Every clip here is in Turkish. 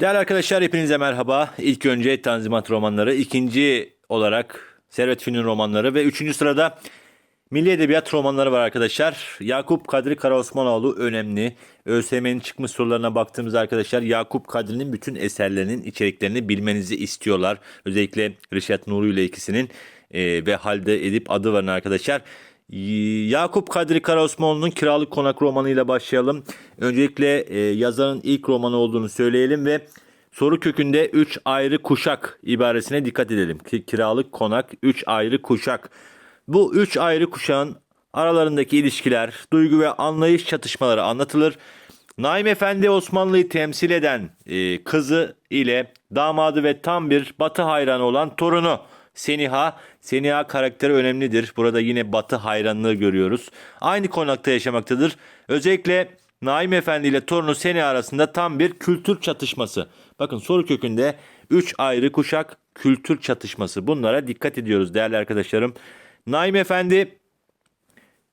Değerli arkadaşlar hepinize merhaba. İlk önce Tanzimat romanları, ikinci olarak Servet Fünun romanları ve üçüncü sırada Milli Edebiyat romanları var arkadaşlar. Yakup Kadri Karaosmanoğlu önemli. ÖSYM'nin çıkmış sorularına baktığımız arkadaşlar Yakup Kadri'nin bütün eserlerinin içeriklerini bilmenizi istiyorlar. Özellikle Reşat Nuri ile ikisinin e, ve Halide Edip adı var arkadaşlar. Y- Yakup Kadri Karaosmanoğlu'nun Kiralık Konak romanıyla başlayalım. Öncelikle e, yazarın ilk romanı olduğunu söyleyelim ve soru kökünde 3 ayrı kuşak ibaresine dikkat edelim. Ki- Kiralık Konak 3 ayrı kuşak. Bu 3 ayrı kuşağın aralarındaki ilişkiler, duygu ve anlayış çatışmaları anlatılır. Naim Efendi Osmanlı'yı temsil eden e, kızı ile damadı ve tam bir batı hayranı olan torunu Seniha. Seniha karakteri önemlidir. Burada yine batı hayranlığı görüyoruz. Aynı konakta yaşamaktadır. Özellikle Naim Efendi ile torunu Seniha arasında tam bir kültür çatışması. Bakın soru kökünde 3 ayrı kuşak kültür çatışması. Bunlara dikkat ediyoruz değerli arkadaşlarım. Naim Efendi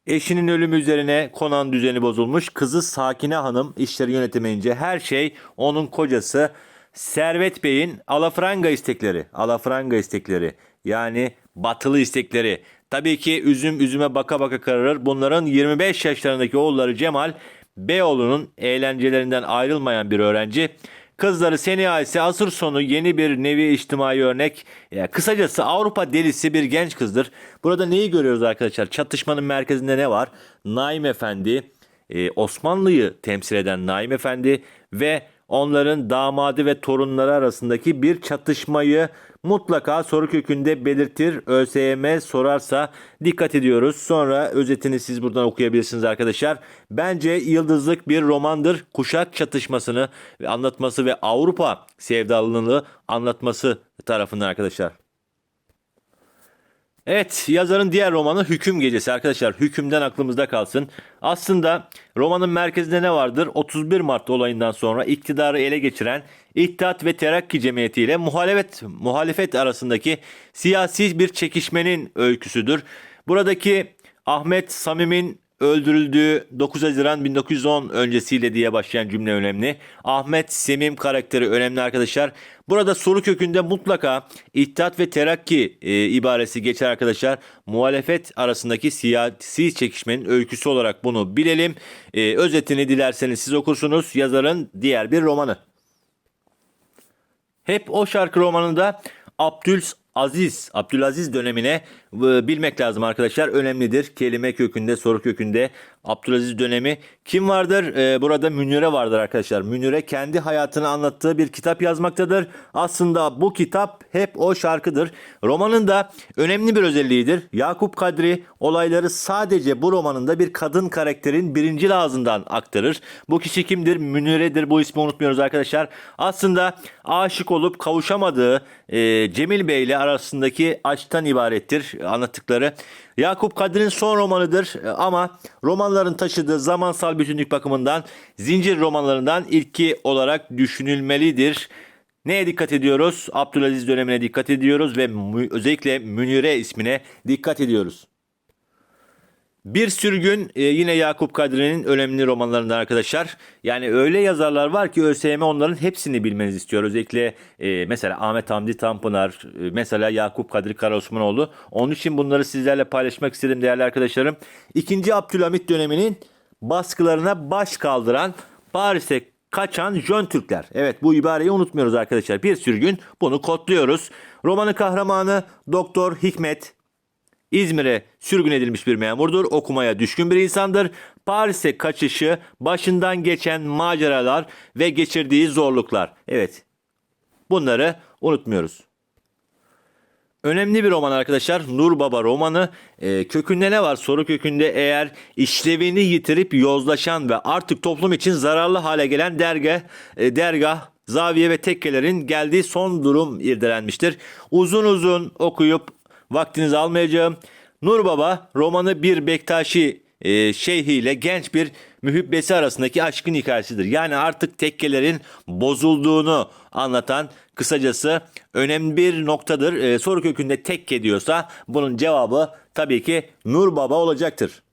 Eşinin ölümü üzerine konan düzeni bozulmuş. Kızı Sakine Hanım işleri yönetemeyince her şey onun kocası Servet Bey'in alafranga istekleri. Alafranga istekleri yani batılı istekleri. Tabii ki üzüm üzüme baka baka kararır. Bunların 25 yaşlarındaki oğulları Cemal Beyoğlu'nun eğlencelerinden ayrılmayan bir öğrenci. Kızları Seniha ise asır sonu yeni bir nevi içtimai örnek. Ya kısacası Avrupa delisi bir genç kızdır. Burada neyi görüyoruz arkadaşlar? Çatışmanın merkezinde ne var? Naim Efendi, e, Osmanlı'yı temsil eden Naim Efendi ve onların damadı ve torunları arasındaki bir çatışmayı mutlaka soru kökünde belirtir. ÖSYM sorarsa dikkat ediyoruz. Sonra özetini siz buradan okuyabilirsiniz arkadaşlar. Bence yıldızlık bir romandır. Kuşak çatışmasını anlatması ve Avrupa sevdalılığını anlatması tarafından arkadaşlar. Evet yazarın diğer romanı Hüküm Gecesi arkadaşlar. Hükümden aklımızda kalsın. Aslında romanın merkezinde ne vardır? 31 Mart olayından sonra iktidarı ele geçiren İttihat ve Terakki Cemiyeti ile muhalefet, muhalefet arasındaki siyasi bir çekişmenin öyküsüdür. Buradaki Ahmet Samim'in öldürüldüğü 9 Haziran 1910 öncesiyle diye başlayan cümle önemli. Ahmet Semim karakteri önemli arkadaşlar. Burada soru kökünde mutlaka İttihat ve Terakki e, ibaresi geçer arkadaşlar. Muhalefet arasındaki siyasi çekişmenin öyküsü olarak bunu bilelim. E, özetini dilerseniz siz okursunuz. Yazarın diğer bir romanı. Hep o şarkı romanında Abdül Aziz, Abdülaziz dönemine bilmek lazım arkadaşlar. Önemlidir. Kelime kökünde, soru kökünde Abdülaziz dönemi. Kim vardır? Ee, burada Münire vardır arkadaşlar. Münire kendi hayatını anlattığı bir kitap yazmaktadır. Aslında bu kitap hep o şarkıdır. Romanın da önemli bir özelliğidir. Yakup Kadri olayları sadece bu romanında bir kadın karakterin birinci ağzından aktarır. Bu kişi kimdir? Münire'dir. Bu ismi unutmuyoruz arkadaşlar. Aslında aşık olup kavuşamadığı e, Cemil Bey ile arasındaki aşktan ibarettir anlattıkları. Yakup Kadri'nin son romanıdır e, ama romanların taşıdığı zamansal bütünlük bakımından zincir romanlarından ilki olarak düşünülmelidir. Neye dikkat ediyoruz? Abdülaziz dönemine dikkat ediyoruz ve özellikle Münire ismine dikkat ediyoruz. Bir sürgün e, yine Yakup Kadri'nin önemli romanlarından arkadaşlar. Yani öyle yazarlar var ki ÖSYM onların hepsini bilmenizi istiyor. Özellikle e, mesela Ahmet Hamdi Tanpınar, e, mesela Yakup Kadri Karaosmanoğlu. Onun için bunları sizlerle paylaşmak istedim değerli arkadaşlarım. İkinci Abdülhamit döneminin baskılarına baş kaldıran Paris'e kaçan Jön Türkler. Evet bu ibareyi unutmuyoruz arkadaşlar. Bir sürgün bunu kodluyoruz. Romanın kahramanı Doktor Hikmet İzmir'e sürgün edilmiş bir memurdur. Okumaya düşkün bir insandır. Paris'e kaçışı, başından geçen maceralar ve geçirdiği zorluklar. Evet. Bunları unutmuyoruz. Önemli bir roman arkadaşlar. Nur Baba romanı. Ee, kökünde ne var? Soru kökünde eğer işlevini yitirip yozlaşan ve artık toplum için zararlı hale gelen dergah, e, dergah zaviye ve tekkelerin geldiği son durum irdelenmiştir. Uzun uzun okuyup vaktinizi almayacağım. Nur Baba romanı bir Bektaşi e, şeyhiyle genç bir mühibbesi arasındaki aşkın hikayesidir. Yani artık tekkelerin bozulduğunu anlatan kısacası önemli bir noktadır. E, soru kökünde tekke diyorsa bunun cevabı tabii ki Nur Baba olacaktır.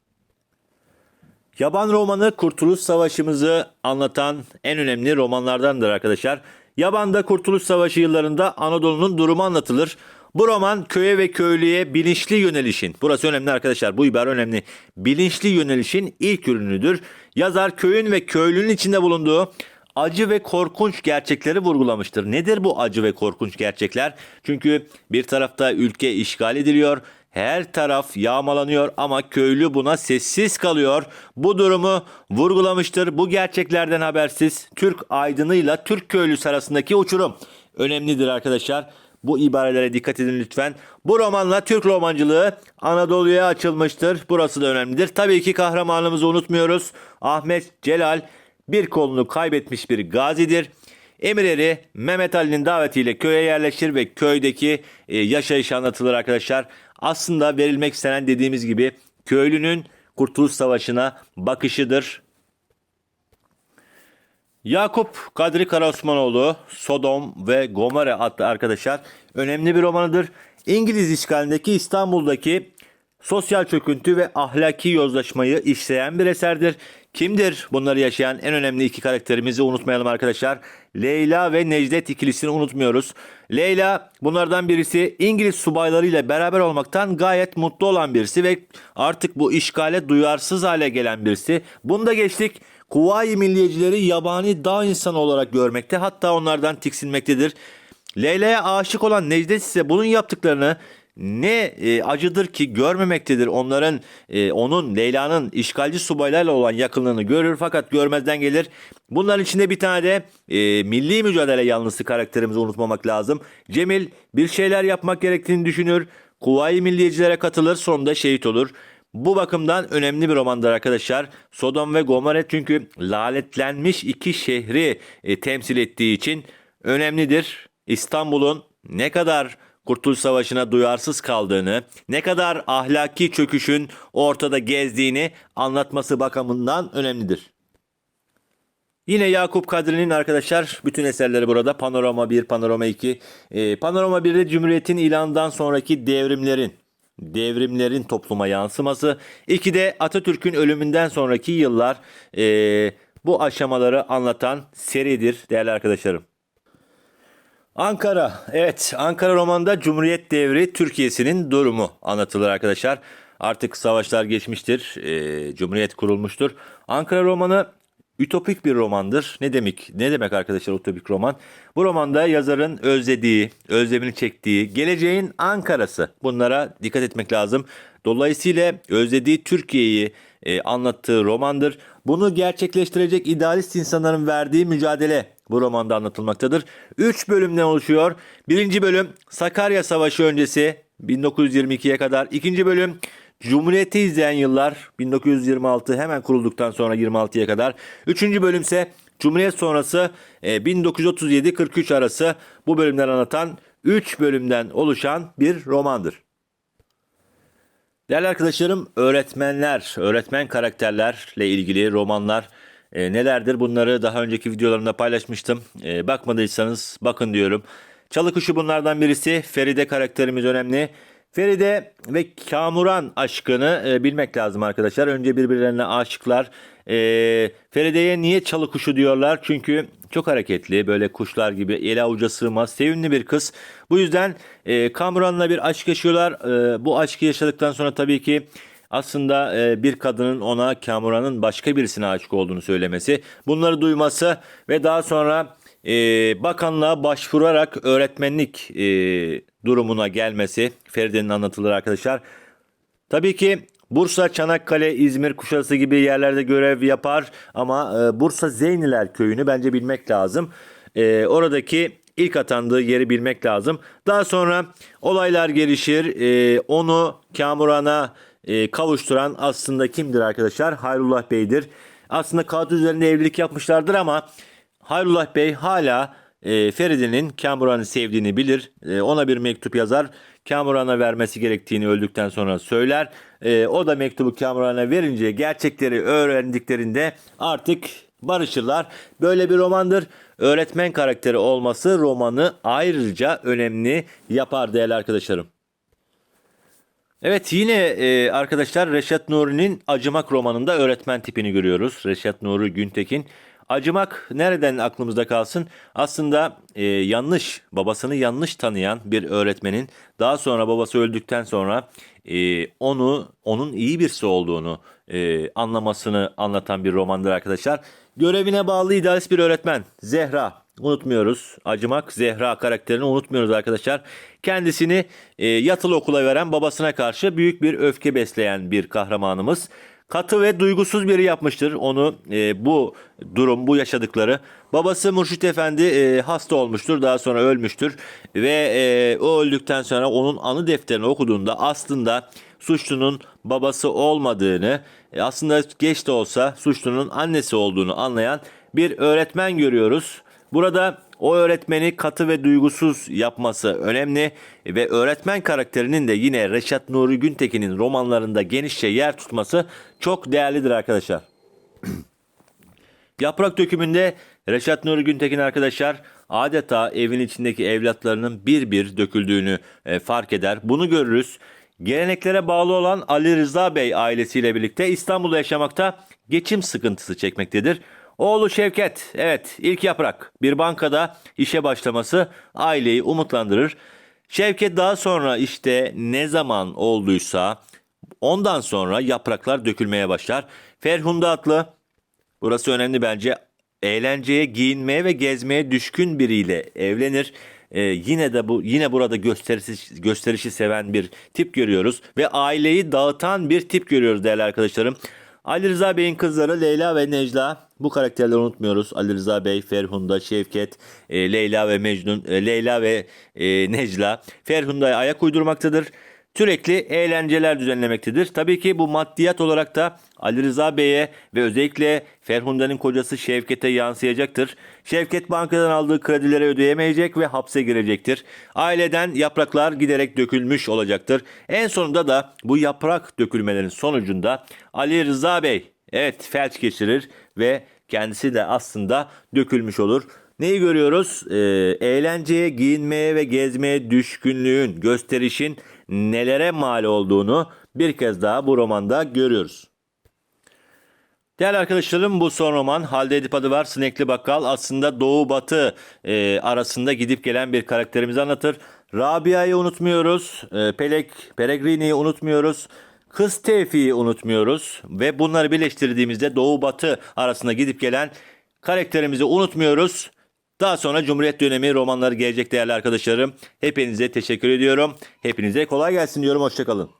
Yaban romanı Kurtuluş Savaşı'mızı anlatan en önemli romanlardandır arkadaşlar. Yabanda Kurtuluş Savaşı yıllarında Anadolu'nun durumu anlatılır. Bu roman köye ve köylüye bilinçli yönelişin, burası önemli arkadaşlar bu ibare önemli, bilinçli yönelişin ilk ürünüdür. Yazar köyün ve köylünün içinde bulunduğu acı ve korkunç gerçekleri vurgulamıştır. Nedir bu acı ve korkunç gerçekler? Çünkü bir tarafta ülke işgal ediliyor, her taraf yağmalanıyor ama köylü buna sessiz kalıyor. Bu durumu vurgulamıştır. Bu gerçeklerden habersiz Türk aydınıyla Türk köylüsü arasındaki uçurum önemlidir arkadaşlar. Bu ibarelere dikkat edin lütfen. Bu romanla Türk romancılığı Anadolu'ya açılmıştır. Burası da önemlidir. Tabii ki kahramanımızı unutmuyoruz. Ahmet Celal bir kolunu kaybetmiş bir gazidir. Emirleri Mehmet Ali'nin davetiyle köye yerleşir ve köydeki e, yaşayış anlatılır arkadaşlar. Aslında verilmek istenen dediğimiz gibi köylünün Kurtuluş Savaşı'na bakışıdır. Yakup Kadri Karaosmanoğlu Sodom ve Gomorre adlı arkadaşlar önemli bir romanıdır. İngiliz işgalindeki İstanbul'daki sosyal çöküntü ve ahlaki yozlaşmayı işleyen bir eserdir. Kimdir bunları yaşayan en önemli iki karakterimizi unutmayalım arkadaşlar. Leyla ve Necdet ikilisini unutmuyoruz. Leyla bunlardan birisi İngiliz subaylarıyla beraber olmaktan gayet mutlu olan birisi ve artık bu işgale duyarsız hale gelen birisi. Bunu da geçtik. Kuvayi milliyecileri yabani dağ insanı olarak görmekte hatta onlardan tiksinmektedir. Leyla'ya aşık olan Necdet ise bunun yaptıklarını ne e, acıdır ki görmemektedir. Onların e, onun Leyla'nın işgalci subaylarla olan yakınlığını görür fakat görmezden gelir. Bunların içinde bir tane de e, milli mücadele yanlısı karakterimizi unutmamak lazım. Cemil bir şeyler yapmak gerektiğini düşünür. Kuvayi milliyecilere katılır sonunda şehit olur. Bu bakımdan önemli bir romandır arkadaşlar. Sodom ve Gomorre çünkü lanetlenmiş iki şehri e, temsil ettiği için önemlidir. İstanbul'un ne kadar Kurtuluş Savaşı'na duyarsız kaldığını, ne kadar ahlaki çöküşün ortada gezdiğini anlatması bakımından önemlidir. Yine Yakup Kadri'nin arkadaşlar bütün eserleri burada. Panorama 1, Panorama 2. Ee, Panorama 1'de Cumhuriyet'in ilanından sonraki devrimlerin devrimlerin topluma yansıması. İki de Atatürk'ün ölümünden sonraki yıllar ee, bu aşamaları anlatan seridir değerli arkadaşlarım. Ankara. Evet Ankara romanda Cumhuriyet devri Türkiye'sinin durumu anlatılır arkadaşlar. Artık savaşlar geçmiştir. e, Cumhuriyet kurulmuştur. Ankara romanı ütopik bir romandır. Ne demek? Ne demek arkadaşlar ütopik roman? Bu romanda yazarın özlediği, özlemini çektiği, geleceğin Ankara'sı. Bunlara dikkat etmek lazım. Dolayısıyla özlediği Türkiye'yi e, anlattığı romandır. Bunu gerçekleştirecek idealist insanların verdiği mücadele bu romanda anlatılmaktadır. 3 bölümden oluşuyor. Birinci bölüm Sakarya Savaşı öncesi 1922'ye kadar. İkinci bölüm Cumhuriyeti izleyen yıllar 1926 hemen kurulduktan sonra 26'ya kadar. Üçüncü bölüm ise Cumhuriyet sonrası e, 1937-43 arası bu bölümler anlatan 3 bölümden oluşan bir romandır. Değerli arkadaşlarım öğretmenler, öğretmen karakterlerle ilgili romanlar e, nelerdir bunları daha önceki videolarımda paylaşmıştım. E, bakmadıysanız bakın diyorum. Çalı kuşu bunlardan birisi. Feride karakterimiz önemli. Feride ve Kamuran aşkını e, bilmek lazım arkadaşlar. Önce birbirlerine aşıklar. E, Feride'ye niye çalı kuşu diyorlar? Çünkü çok hareketli, böyle kuşlar gibi ele avuca sığmaz, sevimli bir kız. Bu yüzden e, Kamuran'la bir aşk yaşıyorlar. E, bu aşkı yaşadıktan sonra tabii ki aslında e, bir kadının ona Kamuran'ın başka birisine aşık olduğunu söylemesi, bunları duyması ve daha sonra e, bakanlığa başvurarak öğretmenlik e, durumuna gelmesi Feride'nin anlatılır arkadaşlar. Tabii ki Bursa, Çanakkale, İzmir, Kuşadası gibi yerlerde görev yapar ama Bursa Zeyniler köyünü bence bilmek lazım. Oradaki ilk atandığı yeri bilmek lazım. Daha sonra olaylar gelişir. Onu Kamuran'a e, kavuşturan aslında kimdir arkadaşlar? Hayrullah Bey'dir. Aslında kağıt üzerinde evlilik yapmışlardır ama Hayrullah Bey hala e, Feride'nin Kamuran'ı sevdiğini bilir. E, ona bir mektup yazar. Kamuran'a vermesi gerektiğini öldükten sonra söyler. E, o da mektubu Kamuran'a verince gerçekleri öğrendiklerinde artık barışırlar. Böyle bir romandır. Öğretmen karakteri olması romanı ayrıca önemli yapar değerli arkadaşlarım. Evet yine e, arkadaşlar Reşat Nuri'nin Acımak romanında öğretmen tipini görüyoruz. Reşat Nuri Güntekin Acımak nereden aklımızda kalsın? Aslında e, yanlış, babasını yanlış tanıyan bir öğretmenin daha sonra babası öldükten sonra e, onu, onun iyi birisi olduğunu e, anlamasını anlatan bir romandır arkadaşlar. Görevine bağlı idealist bir öğretmen Zehra. Unutmuyoruz. Acımak Zehra karakterini unutmuyoruz arkadaşlar. Kendisini e, yatılı okula veren babasına karşı büyük bir öfke besleyen bir kahramanımız. Katı ve duygusuz biri yapmıştır onu e, bu durum, bu yaşadıkları. Babası Murşit Efendi e, hasta olmuştur, daha sonra ölmüştür ve e, o öldükten sonra onun anı defterini okuduğunda aslında suçlunun babası olmadığını, e, aslında geç de olsa suçlunun annesi olduğunu anlayan bir öğretmen görüyoruz. Burada o öğretmeni katı ve duygusuz yapması önemli ve öğretmen karakterinin de yine Reşat Nuri Güntekin'in romanlarında genişçe yer tutması çok değerlidir arkadaşlar. Yaprak dökümünde Reşat Nuri Güntekin arkadaşlar adeta evin içindeki evlatlarının bir bir döküldüğünü e, fark eder. Bunu görürüz. Geleneklere bağlı olan Ali Rıza Bey ailesiyle birlikte İstanbul'da yaşamakta geçim sıkıntısı çekmektedir. Oğlu Şevket, evet ilk yaprak bir bankada işe başlaması aileyi umutlandırır. Şevket daha sonra işte ne zaman olduysa ondan sonra yapraklar dökülmeye başlar. Ferhunda adlı Burası önemli bence. Eğlenceye, giyinmeye ve gezmeye düşkün biriyle evlenir. Ee, yine de bu yine burada gösterişi, gösterişi seven bir tip görüyoruz ve aileyi dağıtan bir tip görüyoruz değerli arkadaşlarım. Ali Rıza Bey'in kızları Leyla ve Necla. Bu karakterleri unutmuyoruz. Ali Rıza Bey, Ferhunda, Şevket, e, Leyla ve Mecnun, e, Leyla ve e, Necla. Ferhunda'ya ayak uydurmaktadır. Sürekli eğlenceler düzenlemektedir. Tabii ki bu maddiyat olarak da Ali Rıza Bey'e ve özellikle Ferhunda'nın kocası Şevket'e yansıyacaktır. Şevket bankadan aldığı kredileri ödeyemeyecek ve hapse girecektir. Aileden yapraklar giderek dökülmüş olacaktır. En sonunda da bu yaprak dökülmelerin sonucunda Ali Rıza Bey evet felç geçirir ve kendisi de aslında dökülmüş olur. Neyi görüyoruz? Ee, eğlenceye, giyinmeye ve gezmeye düşkünlüğün, gösterişin nelere mal olduğunu bir kez daha bu romanda görüyoruz. Değerli arkadaşlarım bu son roman Halde Edip adı var. Sinekli Bakkal aslında Doğu Batı e, arasında gidip gelen bir karakterimizi anlatır. Rabia'yı unutmuyoruz. E, Pelek, Peregrini'yi unutmuyoruz. Kız Tevfik'i unutmuyoruz. Ve bunları birleştirdiğimizde Doğu Batı arasında gidip gelen karakterimizi unutmuyoruz. Daha sonra Cumhuriyet dönemi romanları gelecek değerli arkadaşlarım. Hepinize teşekkür ediyorum. Hepinize kolay gelsin diyorum. Hoşçakalın.